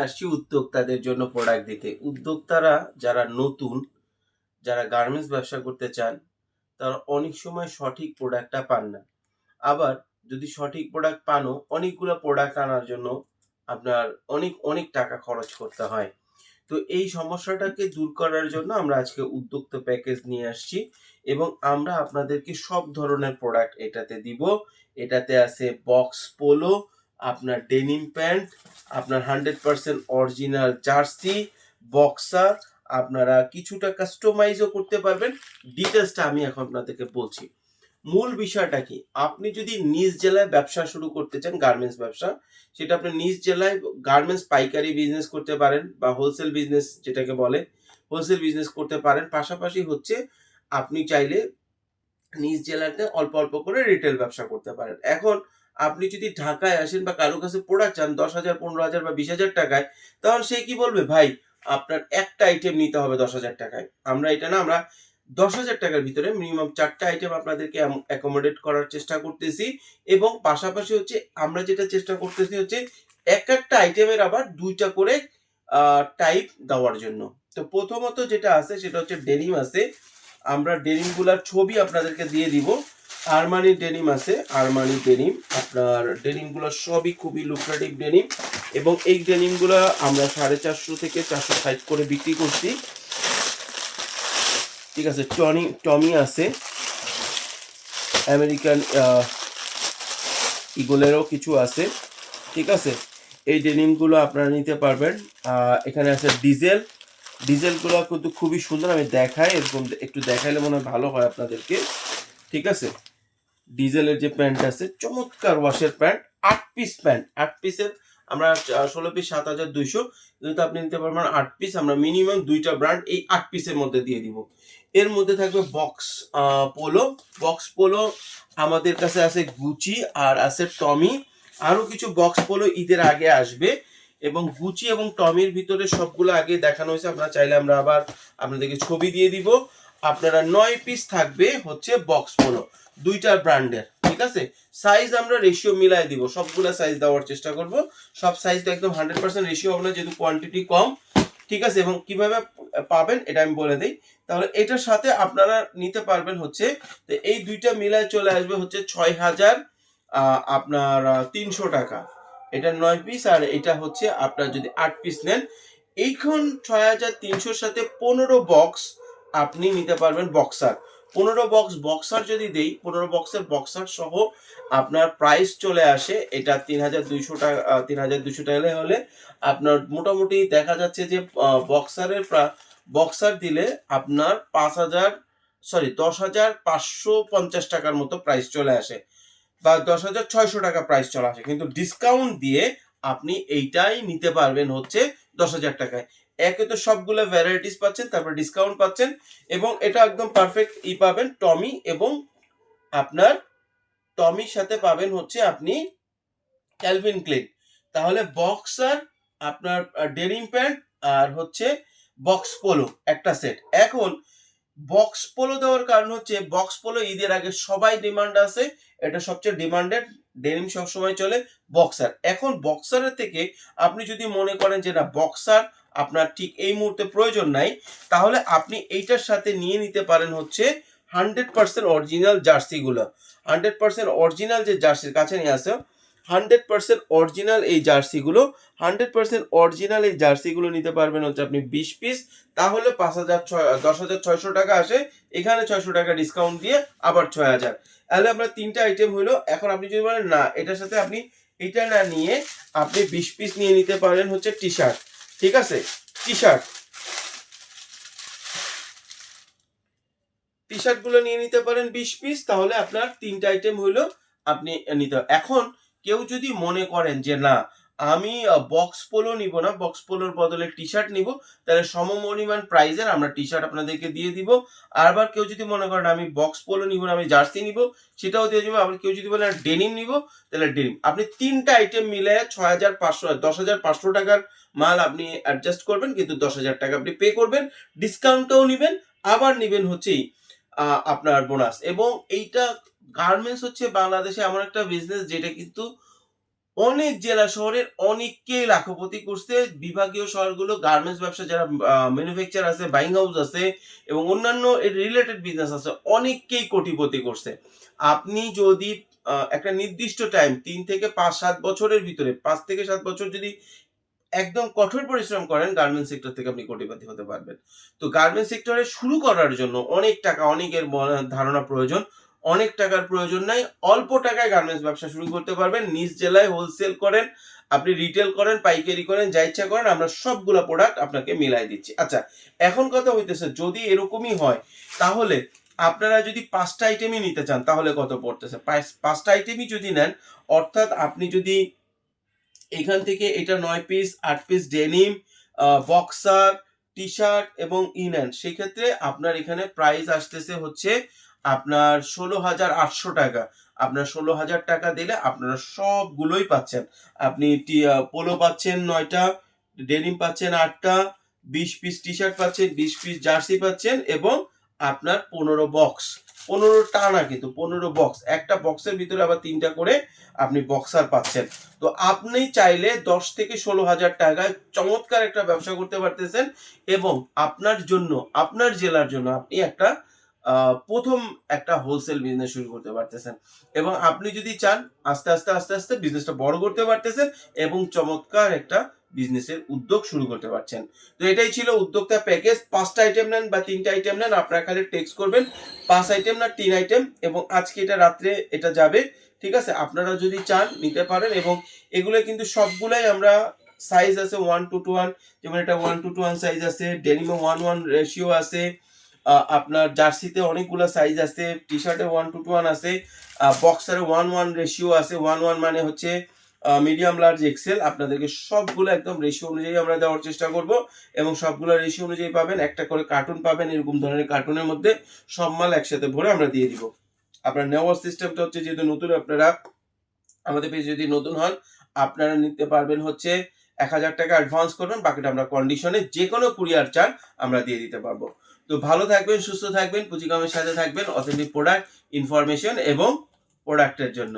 আসছি উদ্যোক্তাদের জন্য প্রোডাক্ট দিতে উদ্যোক্তারা যারা নতুন, যারা গার্মেন্টস ব্যবসা করতে চান, তারা অনেক সময় সঠিক প্রোডাক্টটা পান না। আবার যদি সঠিক প্রোডাক্ট পানও, অনেকগুলো প্রোডাক্ট আনার জন্য আপনার অনেক অনেক টাকা খরচ করতে হয়। তো এই সমস্যাটাকে দূর করার জন্য আমরা আজকে উদ্যোক্তা প্যাকেজ নিয়ে আসছি এবং আমরা আপনাদেরকে সব ধরনের প্রোডাক্ট এটাতে দিব। এটাতে আছে বক্স পোলো আপনার ডেনিম প্যান্ট আপনার hundred percent original jersey boxer আপনারা কিছুটা কাস্টমাইজও করতে পারবেন। ডিটেলসটা আমি এখন আপনাদেরকে বলছি। মূল বিষয়টা কি? আপনি যদি নিজ জেলায় ব্যবসা শুরু করতে চান গার্মেন্টস ব্যবসা, সেটা আপনি নিজ জেলায় গার্মেন্টস পাইকারি বিজনেস করতে পারেন বা হোলসেল বিজনেস যেটাকে বলে হোলসেল বিজনেস করতে পারেন। পাশাপাশি হচ্ছে আপনি চাইলে নিজ জেলাতে অল্প অল্প করে রিটেল ব্যবসা করতে পারেন। এখন আপনি যদি ঢাকায় আসেন বা কারও কাছে প্রোডাক্ট চান, দশ হাজার, পনেরো হাজার বা বিশ হাজার টাকায় তখন সে কি বলবে? ভাই, আপনার একটা আইটেম নিতে হবে দশ হাজার টাকায়। আমরা এটা না, আমরা দশ হাজার টাকার ভিতরে মিনিমাম চারটা আইটেম আপনাদেরকে অ্যাকোমোডেট করার চেষ্টা করতেছি এবং পাশাপাশি হচ্ছে আমরা যেটা চেষ্টা করতেছি হচ্ছে এক একটা আইটেমের আবার দুইটা করে টাইপ দেওয়ার জন্য। তো প্রথমত যেটা আছে সেটা হচ্ছে ডেনিম আছে। আমরা ডেনিমগুলার ছবি আপনাদেরকে দিয়ে দিব। আরমানি ডেনিম আছে, আরমানি ডেনিম। আপনার ডেনিমগুলো সবই খুবই লুক্রেটিভ ডেনিম এবং এই ডেনিমগুলো আমরা সাড়ে চারশো থেকে চারশো ষাট করে বিক্রি করছি। ঠিক আছে, টনি, টমি আছে। আমেরিকান ইগলেরও কিছু আছে। ঠিক আছে, এই ডেনিমগুলো আপনারা নিতে পারবেন। এখানে আছে ডিজেল। ডিজেলগুলো কিন্তু খুবই সুন্দর, আমি দেখাই, এরকম একটু দেখাইলে মনে হয় ভালো হয় আপনাদেরকে। ঠিক আছে ডিজেলের যে প্যান্ট আছে, চমৎকার ওয়াশের প্যান্ট, আট পিস প্যান্ট। আট পিসের, আমরা ষোলো পিস সাত হাজার দুইশো, কিন্তু আপনি নিতে পারবেন আট পিস, আমরা মিনিমাম দুইটা ব্র্যান্ড এই আট পিসের মধ্যে দিয়ে দিব। এর মধ্যে থাকবে বক্স পোলো বক্স পোলো আমাদের কাছে আছে গুচি আর আছে টমি আরও কিছু বক্স পোলো ঈদের আগে আসবে। এবং গুচি এবং টমির ভিতরে সবগুলো আগে দেখানো হয়েছে, আপনারা চাইলে আমরা আবার আপনাদেরকে ছবি দিয়ে দিব। আপনারা নয় পিস থাকবে হচ্ছে বক্স পোলো দুইটা ব্র্যান্ডের ঠিক আছে? সাইজ আমরা রেশিও মিলাই দিব, সবগুলা সাইজ দেওয়ার চেষ্টা করব। সব সাইজ তো একদম হান্ড্রেড পার্সেন্ট রেশিও হবে না, যেহেতু কোয়ান্টিটি কম, ঠিক আছে? এবং কীভাবে পাবেন এটা আমি বলে দিই। তাহলে এটার সাথে আপনারা নিতে পারবেন হচ্ছে এই দুইটা মিলায় চলে আসবে হচ্ছে ছয় হাজার আপনার তিনশো টাকা। এটা নয় পিস আর এটা হচ্ছে আপনার যদি আট পিস নেন, এইখন ছয় হাজার তিনশোর সাথে পনেরো বক্স আপনি নিতে পারবেন বক্সার। পনেরো বক্স, বক্সার যদি দেই, পনেরো বক্সের বক্সার সহ আপনার প্রাইস চলে আসে, এটা তিন হাজার দুইশো টাকা তিন হাজার দুইশো টাকা হলে আপনার মোটামুটি দেখা যাচ্ছে যে বক্সারের বক্সার দিলে আপনার পাঁচ হাজার সরি দশ হাজার পাঁচশো পঞ্চাশ টাকার মতো প্রাইস চলে আসে বা দশ হাজার ছয়শো টাকা প্রাইস চলে আসে। কিন্তু ডিসকাউন্ট দিয়ে আপনি এইটাই নিতে পারবেন হচ্ছে দশ হাজার টাকায়। একে তো সবগুলো ভ্যারাইটিস পাচ্ছেন, তারপর ডিসকাউন্ট পাচ্ছেন, এবং এটা একদম পারফেক্ট ই পাবেন টমি এবং আপনার টমির সাথে পাবেন হচ্ছে আপনি ক্যালভিন ক্লিন। তাহলে বক্সার আপনার ডেনিম প্যান্ট আর হচ্ছে বক্স পোলো একটা সেট এখন বক্স পোলো দেওয়ার কারণ হচ্ছে বক্স পোলো ঈদের আগে সবাই ডিমান্ড আছে, এটা সবচেয়ে ডিমান্ডেড ডেনিম সবসময় চলে বক্সার এখন বক্সারের থেকে আপনি যদি মনে করেন যে না বক্সার আপনার ঠিক এই মুহূর্তে প্রয়োজন নাই, তাহলে আপনি এইটার সাথে নিয়ে নিতে পারেন হচ্ছে হান্ড্রেড পার্সেন্ট অরিজিনাল জার্সিগুলো। হান্ড্রেড পার্সেন্ট অরিজিনাল যে জার্সির কাছে নিয়ে আসে হান্ড্রেড পার্সেন্ট অরিজিনাল এই জার্সিগুলো, হান্ড্রেড পার্সেন্ট অরিজিনাল এই জার্সিগুলো নিতে পারবেন হচ্ছে আপনি বিশ পিস, তাহলে পাঁচ হাজার ছয়, দশ হাজার ছয়শো টাকা আসে, এখানে ছয়শো টাকা ডিসকাউন্ট দিয়ে আবার ছয় হাজার। তাহলে আপনার তিনটা আইটেম হলো, এখন আপনি যদি বলেন, না, এটার সাথে আপনি এটা না নিয়ে আপনি বিশ পিস নিয়ে নিতে পারেন হচ্ছে টি শার্ট ঠিক আছে? টি শার্ট টি শার্টগুলো নিয়ে নিতে পারেন বিশ পিস, তাহলে আপনার তিনটা আইটেম হইল আপনি নিতে এখন কেউ যদি মনে করেন যে, না, আমি বক্স পোলো নিব না বক্স পোলোর বদলে টি শার্ট নিব, তাহলে সমপরিমাণ প্রাইজের আমরা টি শার্ট আপনাদেরকে দিয়ে দিব। আবার কেউ যদি মনে করেন, আমি বক্স পোলো নিব না, আমি জার্সি নিব, সেটাও দিয়ে দেবো। আবার কেউ যদি বলেন ডেনিম নিব, তাহলে ডেনিম আপনি তিনটা আইটেম মিলে ছয় হাজার পাঁচশো, দশ হাজার পাঁচশো টাকার মাল আপনি অ্যাডজাস্ট করবেন, কিন্তু দশ হাজার টাকা আপনি পে করবেন ডিসকাউন্টটাও নেবেন, আবার নেবেন হচ্ছেই আপনার বোনাস এবং এইটা গার্মেন্টস হচ্ছে বাংলাদেশে এমন একটা বিজনেস যেটা কিন্তু অনেক জেলা শহরের অনেককেই লাখপতি করছে। বিভাগীয় শহরগুলো গার্মেন্টস ব্যবসা যারা ম্যানুফ্যাকচার আছে বাইং হাউস আছে এবং অন্যান্য রিলেটেড বিজনেস আছে, অনেককেই কোটিপতি করছে। আপনি যদি একটা নির্দিষ্ট টাইম তিন থেকে পাঁচ, সাত বছরের ভিতরে, পাঁচ থেকে সাত বছর যদি একদম কঠোর পরিশ্রম করেন গার্মেন্টস সেক্টর থেকে আপনি কোটিপতি হতে পারবেন। তো গার্মেন্টস সেক্টরে শুরু করার জন্য অনেক টাকা, অনেকের ধারণা প্রয়োজন। অনেক টাকার প্রয়োজন নাই, অল্প টাকায় গার্মেন্টস ব্যবসা শুরু করতে পারবেন। নিজ জেলায় হোলসেল করেন, আপনি রিটেল করেন, পাইকারি করেন, যা ইচ্ছা করেন, আমরা সবগুলা প্রোডাক্ট আপনাকে মিলাই দিচ্ছি। আচ্ছা এখন কথা হইতেছে, যদি এরকমই হয়, তাহলে আপনারা যদি পাঁচটা আইটেমই নিতে চান, তাহলে কত পড়তেছে? পাঁচ- পাঁচটা আইটেমই যদি নেন, অর্থাৎ আপনি যদি এখান থেকে এটা নয় পিস আট piece denim boxer T shirt এবং ইন্যান্ড সেক্ষেত্রে আপনার এখানে প্রাইস আসতেছে হচ্ছে আপনার ষোলো হাজার আটশো টাকা। আপনার ষোলো হাজার টাকা দিলে আপনারা সবগুলোই পাচ্ছেন। আপনি টি পোলো পাচ্ছেন নয়টা ডেনিম পাচ্ছেন আটটা, বিশ পিস টি শার্ট পাচ্ছেন, বিশ পিস জার্সি পাচ্ছেন এবং আপনার পনেরো বক্স পনেরো টানা কিন্তু পনেরো বক্স একটা বক্সের ভিতরে আবার তিনটা করে আপনি বক্সার পাচ্ছেন। তো আপনি চাইলে দশ থেকে ষোলো হাজার টাকায় চমৎকার একটা ব্যবসা করতে পারতেছেন এবং আপনার জন্য, আপনার জেলার জন্য আপনি একটা প্রথম একটা হোলসেল বিজনেস শুরু করতে পারতেছেন। এবং আপনি যদি চান, আস্তে আস্তে আস্তে আস্তে বিজনেসটা বড় করতে পারতেছেন এবং চমৎকার একটা বিজনেসের উদ্যোগ শুরু করতে পারছেন। তো এটাই ছিল উদ্যোক্তা প্যাকেজ পাঁচটা আইটেম নেন বা তিনটা আইটেম নেন, আপনারা খালি টেক্সট করবেন। পাঁচ আইটেম না, তিন আইটেম এবং আজকে এটা রাত্রে এটা যাবে, ঠিক আছে? আপনারা যদি চান নিতে পারেন এবং এগুলো কিন্তু সবগুলাই আমরা সাইজ আছে ওয়ান টু টু ওয়ান যেমন এটা one two two one size আছে ডেনিমে ওয়ান ওয়ান রেশিও আছে আপনার জার্সিতে অনেকগুলো সাইজ আছে টি শার্টে ওয়ান টু টু ওয়ান আছে বক্সারে ওয়ান ওয়ান রেশিও আছে ওয়ান ওয়ান মানে হচ্ছে মিডিয়াম লার্জ এক্সেল আপনাদেরকে সবগুলো একদম রেশিও অনুযায়ী আমরা দেওয়ার চেষ্টা করব এবং সবগুলো রেশিও অনুযায়ী পাবেন, একটা করে কার্টুন পাবেন, এরকম ধরনের কার্টুনের মধ্যে সব মাল একসাথে ভরে আমরা দিয়ে দিব। আপনার নেওয়ার সিস্টেমটা হচ্ছে যেহেতু নতুন, আপনারা আমাদের পেজে যদি নতুন হন, আপনারা নিতে পারবেন হচ্ছে এক হাজার টাকা অ্যাডভান্স করবেন, বাকিটা আমরা কন্ডিশনে যে কোনো কুরিয়ার চান আমরা দিয়ে দিতে পারব। তো ভালো থাকবেন, সুস্থ থাকবেন পুঁজিকামের সাথে থাকবেন অথেন্টিক প্রোডাক্ট ইনফরমেশন এবং প্রোডাক্টের জন্য।